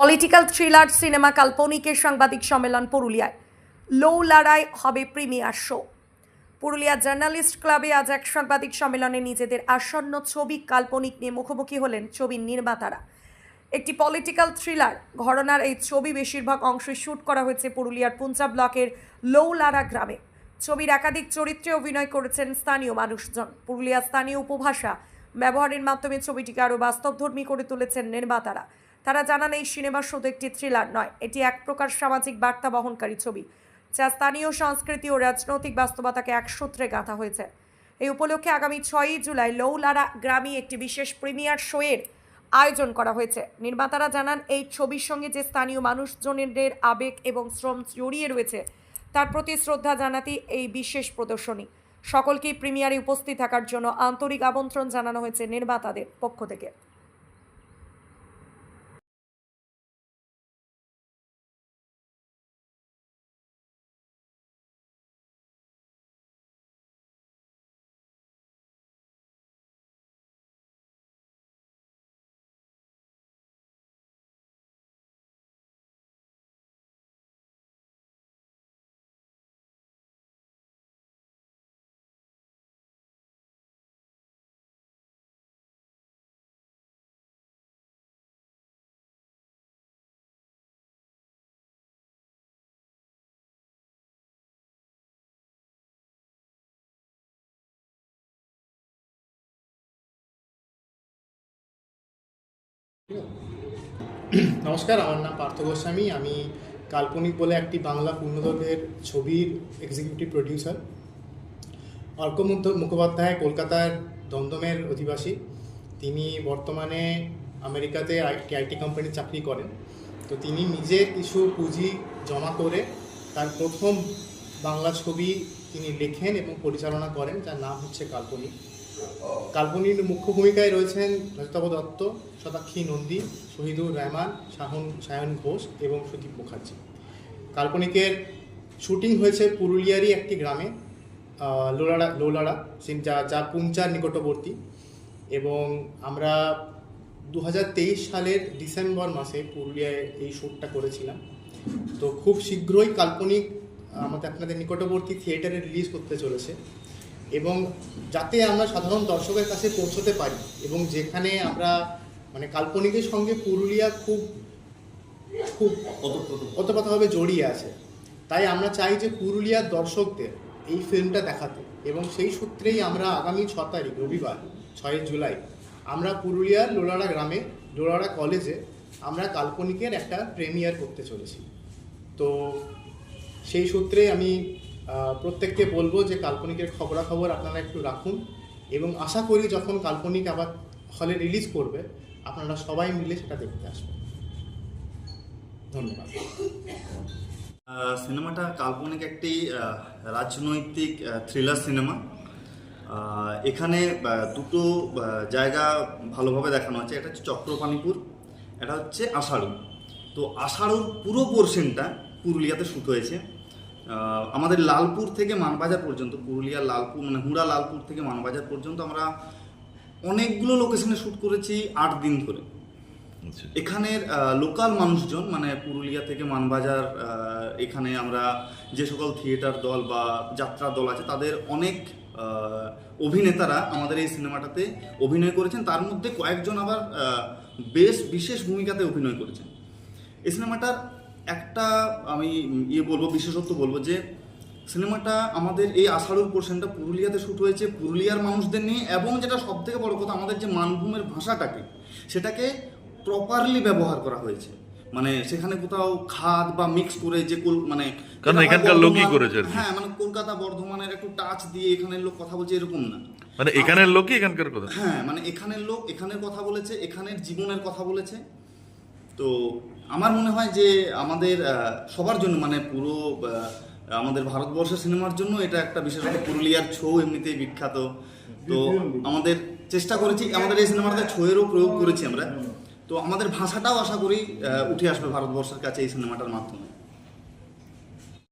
Political thriller cinema কাল্পনিকের সাংবাদিক সম্মেলন পুরুলিয়ায়। লো লড়াই হবে প্রিমিয়ার শো। পুরুলিয়া জার্নালিস্ট ক্লাবে আজ এক সাংবাদিক সম্মেলনে নিজেদের আসন্ন ছবি কাল্পনিক নিয়ে মুখোমুখি হলেন ছবির নির্মাতারা। একটি পলিটিক্যাল থ্রিলার ঘটনার এই ছবি বেশিরভাগ অংশই শ্যুট করা হয়েছে পুরুলিয়ার পুঞ্চা ব্লকের লৌলারা গ্রামে। ছবির একাধিক চরিত্রে অভিনয় করেছেন স্থানীয় মানুষজন। পুরুলিয়ার স্থানীয় উপভাষা ব্যবহারের মাধ্যমে ছবিটিকে আরও বাস্তবধর্মী করে তুলেছেন নির্মাতারা। তারা জানান, এই সিনেমা শুধু একটি থ্রিলার নয়, এটি এক প্রকার সামাজিক বার্তা বহনকারী ছবি, যা স্থানীয় সংস্কৃতি ও রাজনৈতিক বাস্তবতাকে এক সূত্রে গাঁথা হয়েছে। এই উপলক্ষে আগামী ছয়ই জুলাই লৌলারা গ্রামে একটি বিশেষ প্রিমিয়ার শোয়ের আয়োজন করা হয়েছে। নির্মাতারা জানান, এই ছবির সঙ্গে যে স্থানীয় মানুষজনের আবেগ এবং শ্রম জড়িয়ে রয়েছে, তার প্রতি শ্রদ্ধা জানাতেই এই বিশেষ প্রদর্শনী। সকলকেই প্রিমিয়ারে উপস্থিত থাকার জন্য আন্তরিক আমন্ত্রণ জানানো হয়েছে নির্মাতাদের পক্ষ থেকে। নমস্কার, আমার নাম পার্থ গোস্বামী। আমি কাল্পনিক বলে একটি বাংলা পূর্ণদৈর্ঘ্যের ছবির এক্সিকিউটিভ প্রডিউসার অর্ক মুখোপাধ্যায় কলকাতার দমদমের অধিবাসী। তিনি বর্তমানে আমেরিকাতে একটি আইটি কোম্পানির চাকরি করেন। তো তিনি নিজে কিছু পুঁজি জমা করে তার প্রথম বাংলা ছবি তিনি লেখেন এবং পরিচালনা করেন, যার নাম হচ্ছে কাল্পনিক। কাল্পনিক মুখ্য ভূমিকায় রয়েছেন রজতাভ দত্ত শতাক্ষী নন্দী, শহীদুর রহমান, শাহন, সায়ন ঘোষ এবং সুদীপ মুখার্জি। কাল্পনিকের শুটিং হয়েছে পুরুলিয়ারই একটি গ্রামে লোলাড়া লোলাড়া যা যা পুঞ্চার নিকটবর্তী এবং আমরা দুহাজার তেইশ সালের ডিসেম্বর মাসে পুরুলিয়ায় এই শ্যুটটা করেছিলাম। তো খুব শীঘ্রই কাল্পনিক আমাদের আপনাদের নিকটবর্তী থিয়েটারে রিলিজ করতে চলেছে। এবং যাতে আমরা সাধারণ দর্শকের কাছে পৌঁছতে পারি এবং যেখানে আমরা মানে কাল্পনিকের সঙ্গে পুরুলিয়া খুব খুব ওতপ্রোতভাবে জড়িয়ে আছে। তাই আমরা চাই যে পুরুলিয়ার দর্শকদের এই ফিল্মটা দেখাতে এবং সেই সূত্রেই আমরা আগামী ছ তারিখ রবিবার ছয় জুলাই আমরা পুরুলিয়ার লোলাড়া গ্রামে লোলাড়া কলেজে আমরা কাল্পনিকের একটা প্রেমিয়ার করতে চলেছি। তো সেই সূত্রে আমি প্রত্যেককে বলব যে কাল্পনিকের খবরাখবর আপনারা একটু রাখুন এবং আশা করি যখন কাল্পনিক আবার হলে রিলিজ করবে, আপনারা সবাই মিলে সেটা দেখতে আসবেন। ধন্যবাদ। সিনেমাটা কাল্পনিক একটি রাজনৈতিক থ্রিলার সিনেমা। এখানে দুটো জায়গা ভালোভাবে দেখানো হচ্ছে এটা হচ্ছে চক্রপাণিপুর, এটা হচ্ছে আষাঢ়ু। তো আষাঢ়ুর পুরো পোর্শনটা পুরুলিয়াতে শ্যুট হয়েছে। আমাদের লালপুর থেকে মানবাজার পর্যন্ত পুরুলিয়ার লালপুর মানে হুড়া লালপুর থেকে মানবাজার পর্যন্ত আমরা অনেকগুলো লোকেশনে শ্যুট করেছি আট দিন ধরে। এখানের লোকাল মানুষজন মানে পুরুলিয়া থেকে মানবাজার এখানে আমরা যে সকল থিয়েটার দল বা যাত্রা দল আছে তাদের অনেক অভিনেতারা আমাদের এই সিনেমাটাতে অভিনয় করেছেন। তার মধ্যে কয়েকজন আবার বেশ বিশেষ ভূমিকাতে অভিনয় করেছেন। এই সিনেমাটার একটা আমি ইয়ে বলব বিশেষত্ব বলব যে সিনেমাটা আমাদের এই আষাঢ়ুর পোর্শনটা পুরুলিয়াতে শ্যুট হয়েছে। পুরুলিয়ার মানুষদের নিয়ে এবং যেটা সব থেকে বড় কথা আমাদের যে মানভূমের ভাষাটাকে সেটাকে প্রপারলি ব্যবহার করা হয়েছে। মানে সেখানে কোথাও খাদ বা মিক্স করে যে কোল- মানে কারণ এখানকার লোকই করেছে হ্যাঁ মানে কলকাতা বর্ধমানের একটু টাচ দিয়ে এখানের লোক কথা বলছে এরকম না। মানে এখানের লোকই এখানকার কথা। হ্যাঁ মানে এখানের লোক এখানের কথা বলেছে এখানের জীবনের কথা বলেছে। তো আমার মনে হয় যে আমাদের সবার জন্য মানে পুরো আমাদের ভারতবর্ষের সিনেমার জন্য এটা একটা বিশেষত পুরুলিয়ার ছৌ এমনিতেই বিখ্যাত। তো আমাদের চেষ্টা করেছি, আমাদের এই সিনেমাটাতে ছৌয়েরও প্রয়োগ করেছি আমরা। তো আমাদের ভাষাটাও আশা করি উঠে আসবে ভারতবর্ষের কাছে এই সিনেমাটার মাধ্যমে।